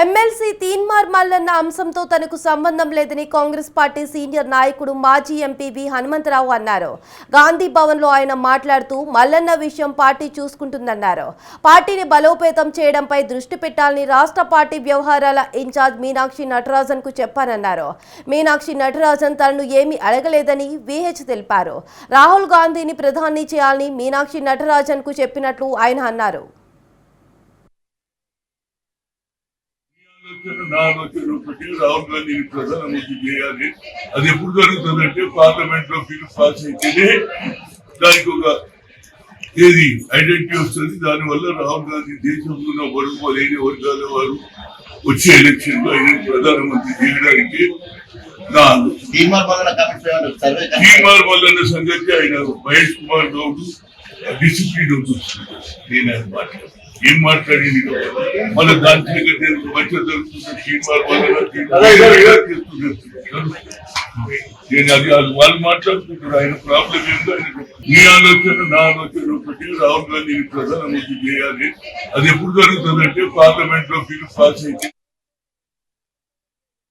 MLC Teenmar Mallanna అంశంతో తనకు సంబంధం లేదని కాంగ్రెస్ పార్టీ సీనియర్ నాయకుడు మాజీ ఎంపీవి హనుమంతరావు అన్నారు. గాంధీ భవన్లో ఆయన మాట్లాడుతూ మల్లన్న విషయం పార్టీ చూసుకుంటుందన్నారు. పార్టీని బలోపేతం చేయడంపై దృష్టి పెట్టాలని రాష్ట్ర పార్టీ వ్యవహారాల ఇన్ఛార్జ్ మీనాక్షి నటరాజన్కు చెప్పానన్నారు. మీనాక్షి నటరాజన్ తనను ఏమీ అడగలేదని విహెచ్ తెలిపారు. రాహుల్ గాంధీని ప్రధాని చేయాలని మీనాక్షి నటరాజన్కు చెప్పినట్లు ఆయన అన్నారు. నా ఆలోచన ఒకటి రాహుల్ గాంధీని ప్రధానమంత్రి చేయాలి. అది ఎప్పుడు జరుగుతుందంటే పార్లమెంట్లో బిల్ పాస్ అయితేనే దానికి ఒక ఏది ఐడెంటిటీ వస్తుంది. దానివల్ల రాహుల్ గాంధీ దేశంలో ఉన్న లేని వర్గాల వారు వచ్చే ఎలక్షన్లో ఆయన ప్రధానమంత్రి చేయడానికి నా తీర్మార్ వల్ల సంగతి ఆయన మహేష్ కుమార్ గౌడ్ డిసిప్లిన్ చూస్తుంది నేను ఆయన మాట్లాడు ఏం మాట్లాడింది? మన తీర్మార్ వల్ల నేను అది వాళ్ళు మాట్లాడుకుంటారు ఆయన ప్రాబ్లం ఏందో ఆయన మీ ఆలోచన నా ఆలోచన ఒకటి రాహుల్ గాంధీని ప్రధానమంత్రి చేయాలి. అది ఎప్పుడు జరుగుతుందంటే పార్లమెంట్లో బిల్ పాస్ అయితే